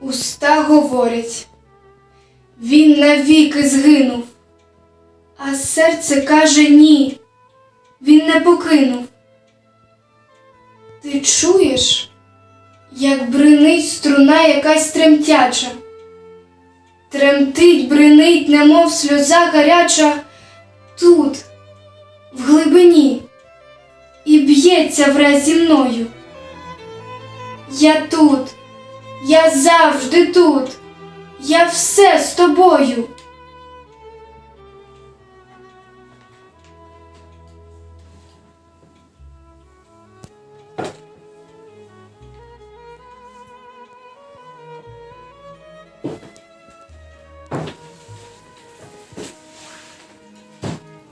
Уста говорять, він навіки згинув, а серце каже ні, він не покинув. Ти чуєш, як бринить струна якась тремтяча, тремтить, бринить, немов сльоза гаряча тут, в глибині, і б'ється враз зі мною. Я тут, я завжди тут, я все з тобою.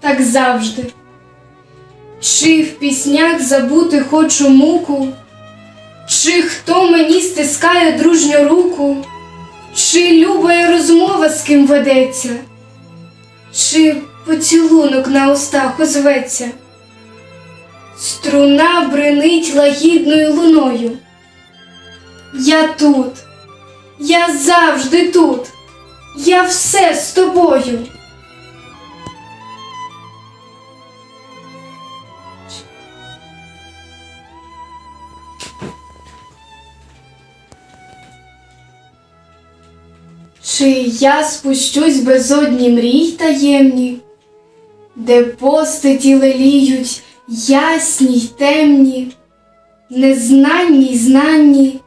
Так завжди. Чи в піснях забути хочу муку, чи хто мені стискає дружню руку, чи любая розмова з ким ведеться, чи поцілунок на устах озветься, струна бренить лагідною луною. Я тут, я завжди тут, я все з тобою. Чи я спущусь безодні мрій таємні, де постаті леліють ясні й темні, незнанні й знанні,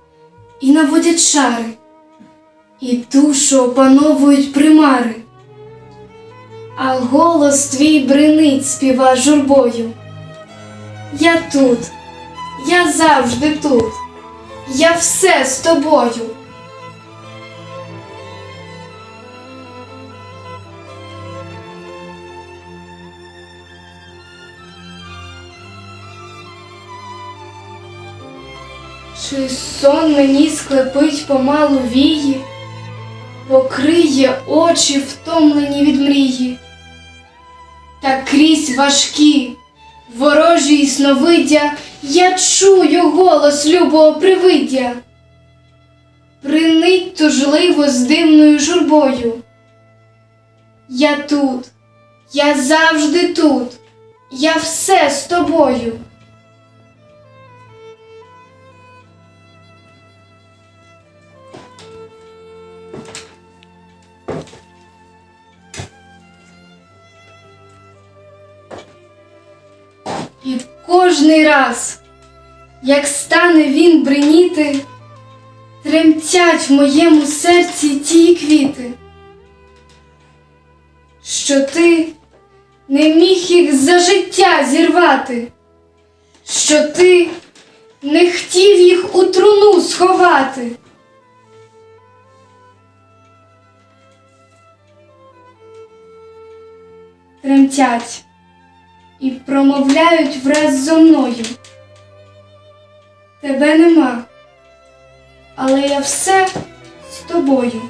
і наводять шари, і душу опановують примари, а голос твій бринить співа журбою. Я тут, я завжди тут, я все з тобою. Чи сон мені склепить помалу вії, покриє очі втомлені від мрії, та крізь важкі, ворожі сновиддя я чую голос любого привиддя. Принить тужливо з дивною журбою. Я тут, я завжди тут, я все з тобою. І кожний раз, як стане він бриніти, тремтять в моєму серці ті квіти, що ти не міг їх за життя зірвати, що ти не хотів їх у труну сховати. Тремтять і промовляють враз зо мною. Тебе нема, але я все з тобою.